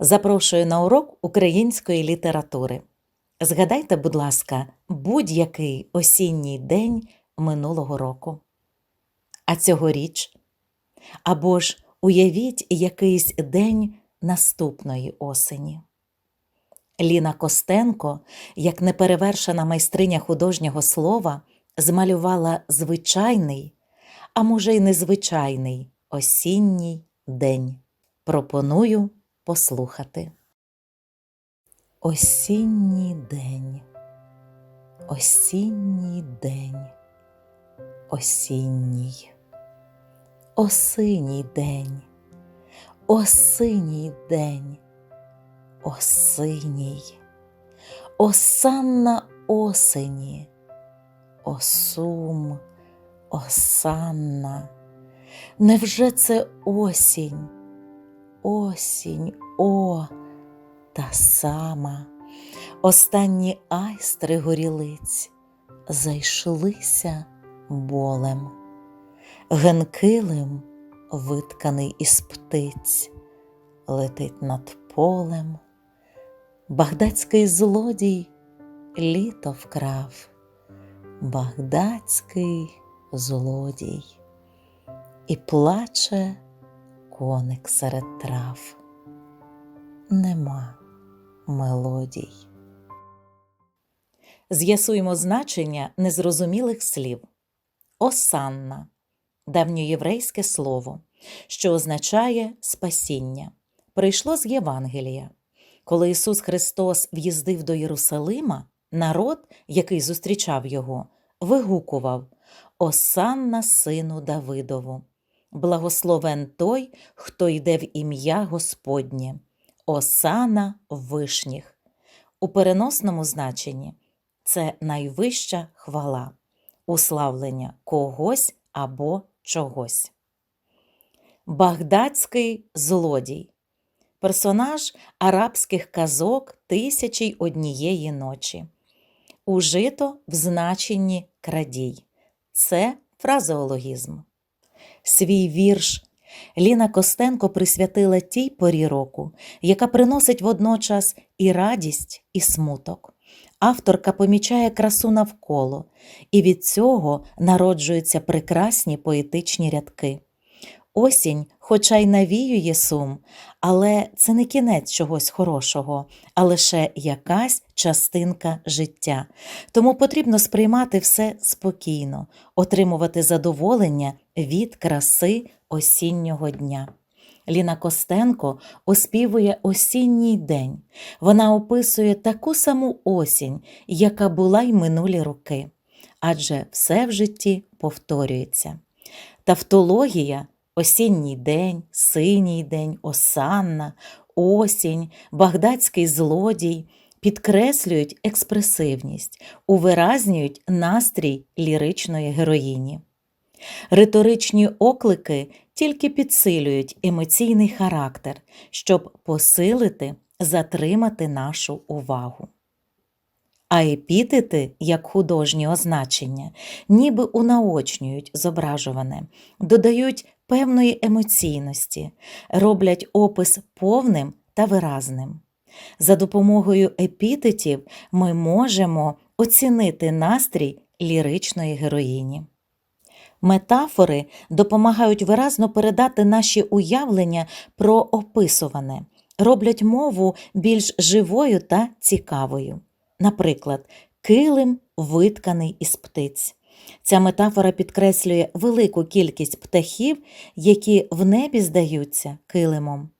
Запрошую на урок української літератури. Згадайте, будь ласка, будь-який осінній день минулого року. А цьогоріч. Або ж уявіть якийсь день наступної осені. Ліна Костенко, як неперевершена майстриня художнього слова, змалювала звичайний, а може й незвичайний осінній день. Пропоную послухати. Осінній день, осінній день, осінній, осиній день, осиній день, осиній, осанна осені, осум, осанна. Невже це осінь? Осінь, о, та сама. Останні айстри горілиць зайшлися болем. Генкилим, витканий із птиць, летить над полем. Багдадський злодій літо вкрав, багдадський злодій, і плаче коник серед трав. Нема мелодій. З'ясуємо значення незрозумілих слів. Осанна давньоєврейське слово, що означає спасіння, прийшло з Євангелія. Коли Ісус Христос в'їздив до Єрусалима, народ, який зустрічав його, вигукував Осанна сину Давидову. Благословен той, хто йде в ім'я Господнє, Осана вишніх. У переносному значенні це найвища хвала, уславлення когось або чогось. Багдадський злодій персонаж арабських казок тисячі й однієї ночі. Ужито в значенні крадій. Це фразеологізм. Свій вірш Ліна Костенко присвятила тій порі року, яка приносить водночас і радість, і смуток. Авторка помічає красу навколо, і від цього народжуються прекрасні поетичні рядки. Осінь, хоча й навіює сум, але це не кінець чогось хорошого, а лише якась частинка життя. Тому потрібно сприймати все спокійно, отримувати задоволення від краси осіннього дня. Ліна Костенко оспівує осінній день. Вона описує таку саму осінь, яка була й минулі роки, адже все в житті повторюється. Тавтологія осінній день, синій день, осанна, осінь, багдадський злодій підкреслюють експресивність, увиразнюють настрій ліричної героїні. Риторичні оклики тільки підсилюють емоційний характер, щоб посилити, затримати нашу увагу. А епітети, як художні означення, ніби унаочнюють зображуване, додають певної емоційності, роблять опис повним та виразним. За допомогою епітетів ми можемо оцінити настрій ліричної героїні. Метафори допомагають виразно передати наші уявлення про описуване, роблять мову більш живою та цікавою. Наприклад, килим витканий із птиць. Ця метафора підкреслює велику кількість птахів, які в небі здаються килимом.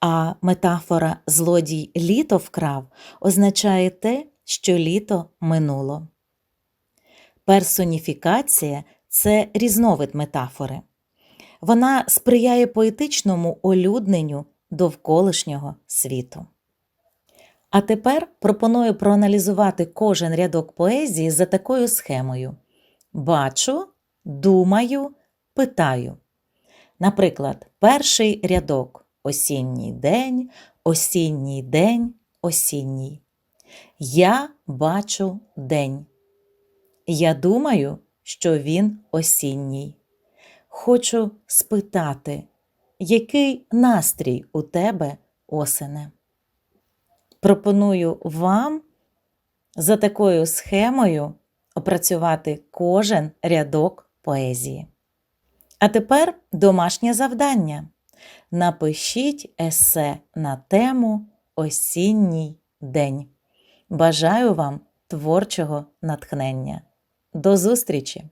А метафора злодій літо вкрав означає те, що літо минуло. Персоніфікація це різновид метафори. Вона сприяє поетичному олюдненню довколишнього світу. А тепер пропоную проаналізувати кожен рядок поезії за такою схемою: бачу, думаю, питаю. Наприклад, перший рядок осінній день, осінній день, осінній. Я бачу день. Я думаю, що він осінній. Хочу спитати, який настрій у тебе осени. Пропоную вам за такою схемою опрацювати кожен рядок поезії. А тепер домашнє завдання. Напишіть есе на тему Осінній день. Бажаю вам творчого натхнення. До зустрічі!